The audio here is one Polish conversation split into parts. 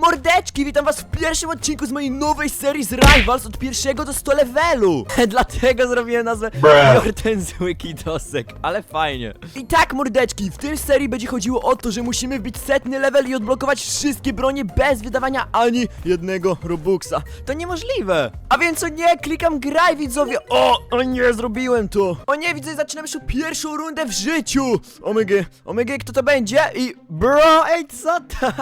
Mordeczki, witam was w pierwszym odcinku z mojej nowej serii z Rivals od pierwszego do 100 levelu. Dlatego zrobiłem nazwę Jorten Zły Kidosek, ale fajnie. I tak, mordeczki, w tym serii będzie chodziło o to, że musimy wbić setny level i odblokować wszystkie bronie bez wydawania ani jednego Robuxa. To niemożliwe. A więc o nie, klikam graj widzowie. O, o nie, zrobiłem to. O nie, widzę, zaczynamy już pierwszą rundę w życiu. Omega, omega, kto to będzie? I bro, ej, co to?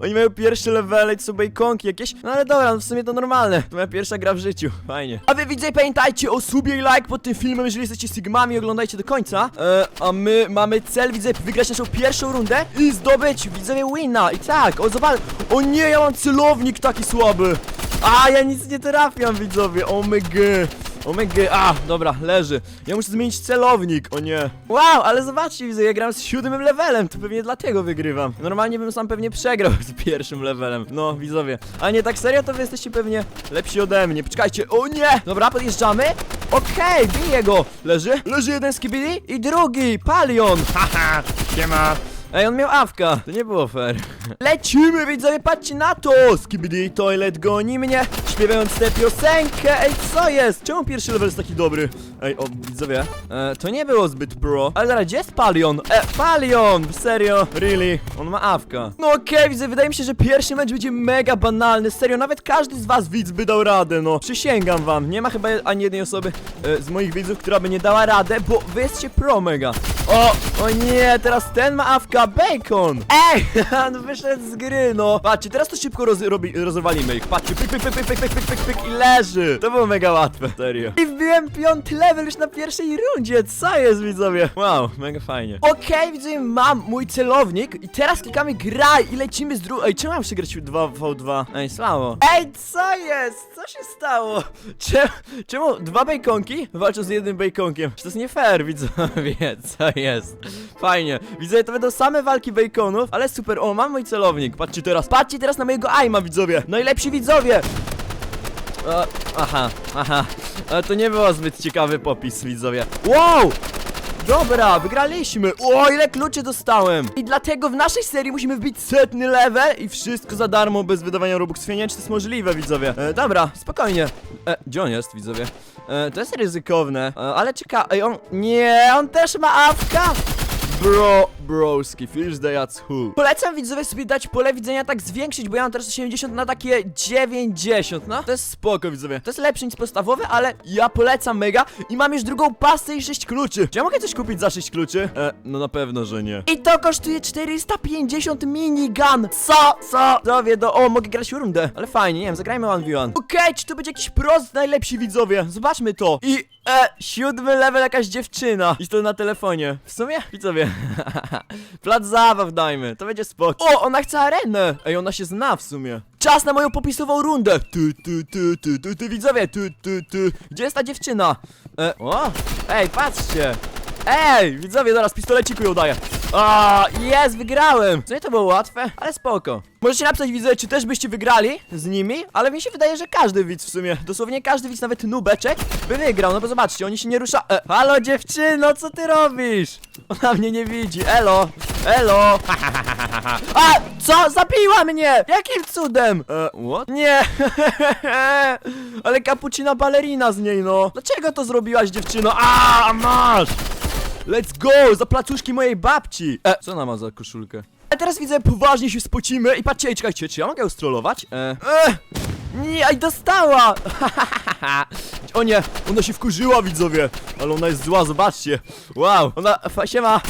Oni mają pierwsze levele, to są bejkonki jakieś. No ale dobra, no w sumie to normalne. To moja pierwsza gra w życiu. Fajnie. A wy widzę, pamiętajcie o subie i like pod tym filmem, jeżeli jesteście Sigmami, oglądajcie do końca. E, a my mamy cel, widzę, wygrać naszą pierwszą rundę i zdobyć, widzowie, wina. I tak, o zobacz. O nie, ja mam celownik taki słaby. A, ja nic nie trafiam, widzowie. O my g. Omega, a, dobra, leży. Ja muszę zmienić celownik, o nie. Wow, ale zobaczcie, widzę, ja gram z siódmym levelem, to pewnie dlatego wygrywam. Normalnie bym sam pewnie przegrał z pierwszym levelem. No, widzowie. A nie, tak serio, to wy jesteście pewnie lepsi ode mnie. Poczekajcie, o nie! Dobra, podjeżdżamy. Okej, biję go. Leży? Leży jeden z kibili i drugi, Palion. Haha, siema. Ej, on miał awka, to nie było fair. Lecimy, widzowie, patrzcie na to! Skibidi Toilet goni mnie, śpiewając tę piosenkę. Ej, co jest? Czemu pierwszy level jest taki dobry? Ej, o, widzowie, e, to nie było zbyt pro. Ale zaraz, gdzie jest Palion? E, Palion! Serio? Really? On ma awka. No okej, widzę, wydaje mi się, że pierwszy mecz będzie mega banalny. Serio, nawet każdy z was widz by dał radę, no. Przysięgam wam, nie ma chyba ani jednej osoby e, z moich widzów, która by nie dała radę, bo wy jesteście pro mega. O, o nie, teraz ten ma awka, bacon! Ej, on wyszedł z gry, no. Patrzcie, teraz to szybko roz, robi, rozwalimy ich. Patrzcie, pyk, pyk, pyk, pyk, pyk, pyk, pyk, pyk, i leży. To było mega łatwe, serio. I wbiłem piąty level już na pierwszej rundzie, co jest, widzowie? Wow, mega fajnie. Okej, widzowie, mam mój celownik i teraz klikamy graj i lecimy z dru... Ej, czemu mam przegrać 2v2? Ej, słało. Ej, co jest? Co się stało? Czemu, czemu dwa bejkonki walczą z jednym bejkonkiem? Czy to jest nie fair, widzowie? Co jest? Fajnie. Widzę, to będą same walki bejkonów, ale super. O, mam mój celownik. Patrzcie teraz, patrzcie teraz na mojego aima, widzowie. Najlepsi widzowie. E, aha, aha. Ale to nie było zbyt ciekawy popis, widzowie. Wow! Dobra, wygraliśmy! O, ile kluczy dostałem! I dlatego w naszej serii musimy wbić setny level i wszystko za darmo, bez wydawania robuxów. Ja nie wiem, czy to jest możliwe, widzowie. E, dobra, spokojnie. E, gdzie on jest, widzowie? E, to jest ryzykowne, e, ale czeka... Ej, on... Nie, on też ma awka! Bro, broski, fish day at who. Polecam widzowie sobie dać pole widzenia tak zwiększyć, bo ja mam teraz 80 na takie 90, no. To jest spoko widzowie. To jest lepsze niż podstawowe, ale ja polecam mega i mam już drugą pasę i 6 kluczy. Czy ja mogę coś kupić za 6 kluczy? E, no na pewno, że nie. I to kosztuje 450 minigun. Co? Co? Dowie do... O, mogę grać rundę. Ale fajnie, nie wiem, zagrajmy 1v1. Okej, czy to będzie jakiś prost najlepsi widzowie? Zobaczmy to. I E, siódmy level jakaś dziewczyna. I to na telefonie. W sumie, widzowie. Plac zabaw dajmy, to będzie spoko. O, ona chce arenę. Ej, ona się zna w sumie. Czas na moją popisową rundę. Tu, tu, tu, tu, tu, tu, widzowie, tu, tu, tu. Gdzie jest ta dziewczyna? E, o, ej, patrzcie. Ej, widzowie, zaraz pistoleciku ją daję. A, jest, wygrałem. Co nie to było łatwe, ale spoko. Możecie napisać widzę, czy też byście wygrali z nimi, ale mi się wydaje, że każdy widz w sumie, dosłownie każdy widz, nawet nubeczek, by wygrał, no bo zobaczcie, oni się nie rusza... E, halo dziewczyno, co ty robisz? Ona mnie nie widzi, elo, elo. A, co? Zabiła mnie! Jakim cudem? E, what? Nie, ale cappuccina ballerina z niej, no. Dlaczego to zrobiłaś, dziewczyno? A, masz! Let's go! Za placuszki mojej babci! E, co ona ma za koszulkę? A teraz widzę, poważnie się spocimy i patrzcie, ej, czekajcie, czy ja mogę ją strollować? E, e, nie, aj dostała! o nie, ona się wkurzyła, widzowie! Ale ona jest zła, zobaczcie! Wow, ona, fa, siema!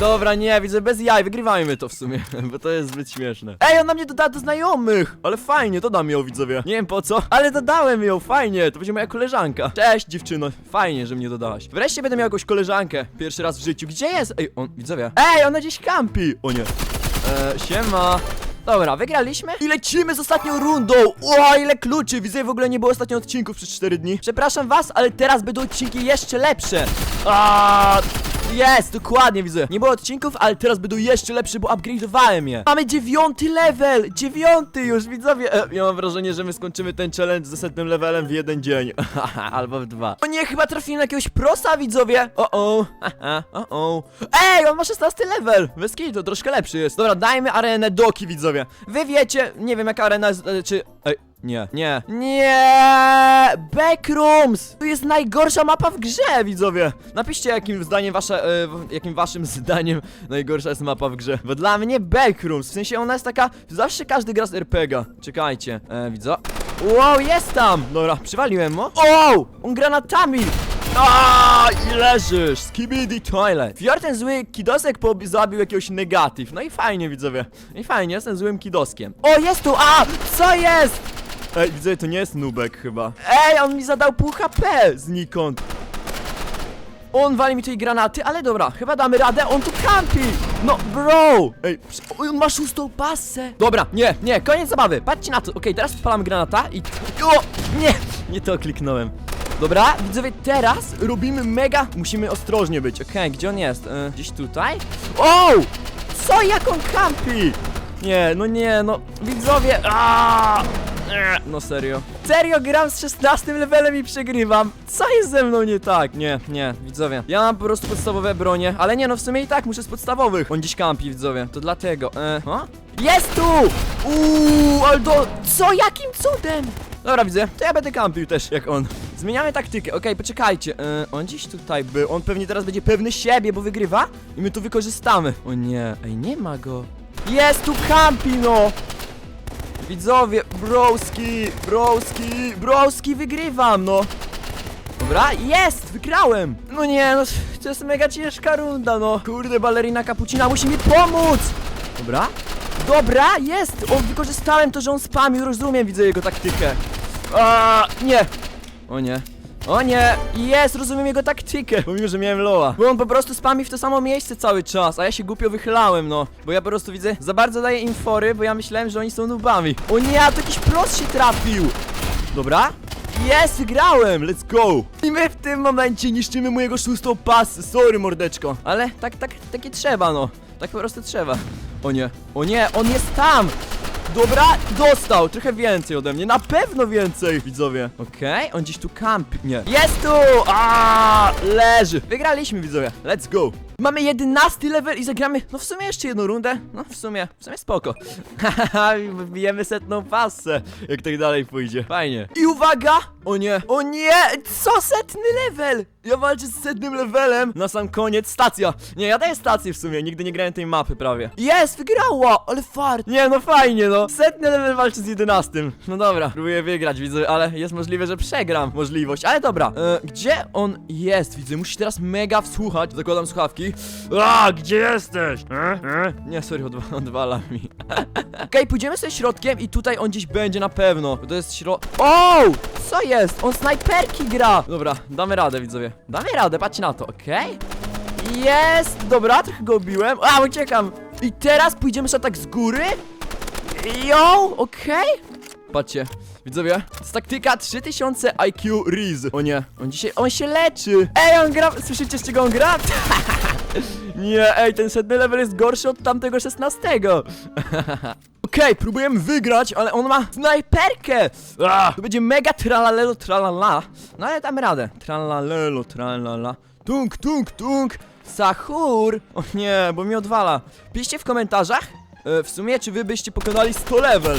Dobra, nie, widzę, bez jaj, wygrywajmy to w sumie, bo to jest zbyt śmieszne. Ej, ona mnie dodała do znajomych! Ale fajnie, dodam ją, widzowie. Nie wiem po co, ale dodałem ją, fajnie, to będzie moja koleżanka. Cześć, dziewczyno, fajnie, że mnie dodałaś. Wreszcie będę miał jakąś koleżankę, pierwszy raz w życiu. Gdzie jest? Ej, on, widzowie. Ej, ona gdzieś kampi! O nie. Eee, siema. Dobra, wygraliśmy i lecimy z ostatnią rundą. O, ile kluczy! Widzę, w ogóle nie było ostatnich odcinków przez 4 dni. Przepraszam was, ale teraz będą odcinki jeszcze lepsze. A, Jest, dokładnie widzę. Nie było odcinków, ale teraz będą jeszcze lepsze, bo upgrade'owałem je. Mamy dziewiąty level! Dziewiąty już, widzowie! E, ja mam wrażenie, że my skończymy ten challenge ze setnym levelem w jeden dzień. Albo w dwa. O nie, chyba trafiłem na jakiegoś prosa, widzowie! O o, o o. Ej, on ma 16 level! Bez to troszkę lepszy jest. Dobra, dajmy arenę Doki, widzowie. Wy wiecie, nie wiem jaka arena jest, e, czy... Ej, nie, nie, nie! Backrooms! To jest najgorsza mapa w grze, widzowie! Napiszcie, jakim zdaniem wasze, e, w- jakim waszym zdaniem najgorsza jest mapa w grze. Bo dla mnie Backrooms, w sensie ona jest taka, zawsze każdy gra z RPGa. Czekajcie, e, widzę. Wow, jest tam! Dobra, przywaliłem mu. O! On granatami! Aaaa, i leżysz! Skibidi toilet! Fior ten zły kidosek pobi- zabił jakiegoś negatyw. No i fajnie, widzowie. I fajnie, jestem złym kidoskiem. O, jest tu! A! Co jest? Ej, widzę, to nie jest nubek chyba. Ej, on mi zadał pół HP znikąd. On wali mi tutaj granaty, ale dobra, chyba damy radę, on tu kampi! No, bro! Ej, przy- o, on ma szóstą pasę! Dobra, nie, nie, koniec zabawy, patrzcie na to, okej, teraz odpalam granata i... O, nie, nie to kliknąłem. Dobra, widzowie, teraz robimy mega... Musimy ostrożnie być, okej, gdzie on jest? E, gdzieś tutaj? O! Co, jak on kampi? Nie, no nie, no, widzowie, aaa! No serio. Serio gram z 16 levelem i przegrywam. Co jest ze mną nie tak? Nie, nie, widzowie. Ja mam po prostu podstawowe bronie, ale nie no, w sumie i tak muszę z podstawowych. On dziś kampi, widzowie. To dlatego. E, o? Jest tu! Uuu, ale to... Co? Jakim cudem? Dobra, widzę. To ja będę kampił też, jak on. Zmieniamy taktykę. Okej, poczekajcie. E, on dziś tutaj był. On pewnie teraz będzie pewny siebie, bo wygrywa. I my to wykorzystamy. O nie. Ej, nie ma go. Jest tu kampi, no! Widzowie, broski, broski, broski, wygrywam, no. Dobra, jest, wygrałem. No nie, no to jest mega ciężka runda, no. Kurde, balerina kapucina musi mi pomóc. Dobra, dobra, jest. O, wykorzystałem to, że on spamił, rozumiem, widzę jego taktykę. A, nie. O nie. O nie, jest, rozumiem jego taktykę. Pomimo, że miałem loa. Bo on po prostu spami w to samo miejsce cały czas A ja się głupio wychylałem, no. Bo ja po prostu widzę, za bardzo daję im fory Bo ja myślałem, że oni są nubami. O nie, a to jakiś pros się trafił. Dobra. Jest, wygrałem, let's go. I my w tym momencie niszczymy mojego szóstą pasę Sorry, mordeczko. Ale tak, tak, takie trzeba, no. Tak po prostu trzeba. O nie, o nie, on jest tam Dobra, dostał, trochę więcej ode mnie, na pewno więcej, widzowie. Okej, on gdzieś tu kampi, nie. Jest tu, a leży. Wygraliśmy, widzowie, let's go. Mamy 11 level i zagramy, no w sumie jeszcze jedną rundę. No w sumie, w sumie spoko. Hahaha, wbijemy setną pasę Jak tak dalej pójdzie, fajnie. I uwaga, o nie, o nie, co setny level Ja walczę z setnym levelem. Na sam koniec, stacja. Nie, ja daję stację w sumie, nigdy nie grałem tej mapy prawie. Jest, wygrała, ale fart. Nie, no fajnie, no. Setny level walczy z 11 No dobra, próbuję wygrać, widzę, ale jest możliwe, że przegram możliwość. Ale dobra, e, gdzie on jest, widzę, musisz teraz mega wsłuchać. Zakładam słuchawki. A, gdzie jesteś? E? E? Nie, sorry, odwa odwala mi. Okej, pójdziemy sobie środkiem i tutaj on gdzieś będzie na pewno. Bo to jest środ... O! Co jest? On snajperki gra! Dobra, damy radę, widzowie Damy radę, patrzcie na to, okej? Jest! Dobra, trochę go obiłem A, uciekam! I teraz pójdziemy sobie tak z góry Yo, okej? Patrzcie, widzowie, to taktyka 3000 IQ Riz O nie, on dzisiaj, on się leczy Ej, on gra, słyszycie z czego on gra? Nie, ej, ten setny level jest gorszy od tamtego 16 Okej, próbujemy wygrać, ale on ma snajperkę! Ah, to będzie mega tralalelo tralala. No ale damy radę. Tralalelo tralala. Tung, tung, tung! Sahur! O nie, bo mi odwala. Piszcie w komentarzach, e, w sumie, czy wy byście pokonali 100 level.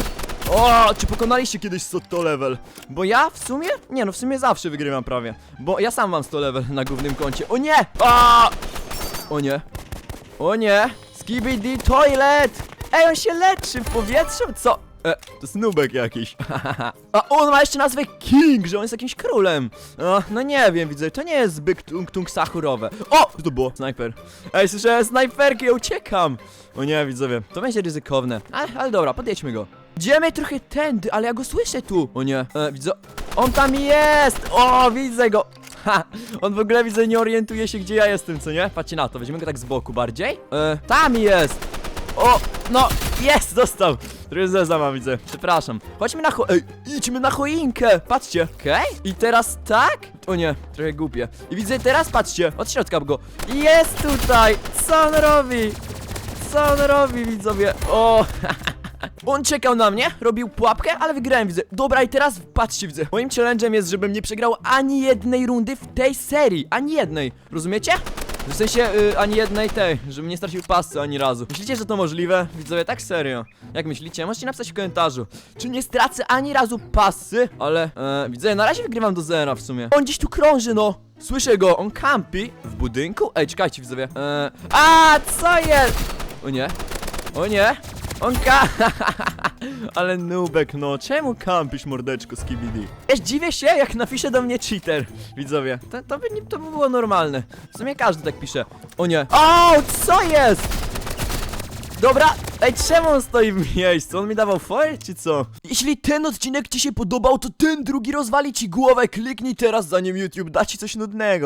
O, czy pokonaliście kiedyś 100 level? Bo ja w sumie, nie no, w sumie zawsze wygrywam prawie. Bo ja sam mam 100 level na głównym koncie. O nie! A! O nie. O nie! Skibidi toilet! Ej, on się leczy w powietrzu? Co? E, to snubek jakiś. A on ma jeszcze nazwę King, że on jest jakimś królem. O, no nie wiem, widzę, to nie jest zbyt tung tung sachurowe. O! Co to było? Snajper. Ej, słyszałem snajperkę, ja uciekam. O nie, widzowie, to będzie ryzykowne. Ale, ale dobra, podjedźmy go. Idziemy trochę tędy, ale ja go słyszę tu. O nie, e, widzę. On tam jest! O, widzę go! Ha! On w ogóle widzę nie orientuje się gdzie ja jestem, co nie? Patrzcie na to, weźmiemy go tak z boku bardziej. E, tam jest! O, no, jest, dostał! Trochę zeza mam, widzę. Przepraszam. Chodźmy na cho... Ej, idźmy na choinkę. Patrzcie. Okej? I teraz tak? O nie, trochę głupie. I widzę teraz, patrzcie. Od środka go. Jest tutaj. Co on robi? Co on robi, widzowie? O! On czekał na mnie, robił pułapkę, ale wygrałem, widzę. Dobra, i teraz patrzcie, widzę. Moim challenge'em jest, żebym nie przegrał ani jednej rundy w tej serii. Ani jednej. Rozumiecie? W sensie, y, ani jednej tej, żebym nie stracił pasy ani razu. Myślicie, że to możliwe? Widzowie, tak serio. Jak myślicie? Możecie napisać w komentarzu. Czy nie stracę ani razu pasy? Ale, e, widzę, na razie wygrywam do zera w sumie. On gdzieś tu krąży, no. Słyszę go, on kampi w budynku? Ej, czekajcie, widzowie. E, a, co jest? O nie. O nie. On ka... Ale nubek, no. Czemu kampisz, mordeczko z KBD? Wiesz, dziwię się, jak napisze do mnie cheater. Widzowie, to, to, by, to by było normalne. W sumie każdy tak pisze. O nie. O, co jest? Dobra, ej, czemu on stoi w miejscu? On mi dawał foil, czy co? Jeśli ten odcinek ci się podobał, to ten drugi rozwali ci głowę. Kliknij teraz, zanim YouTube da ci coś nudnego.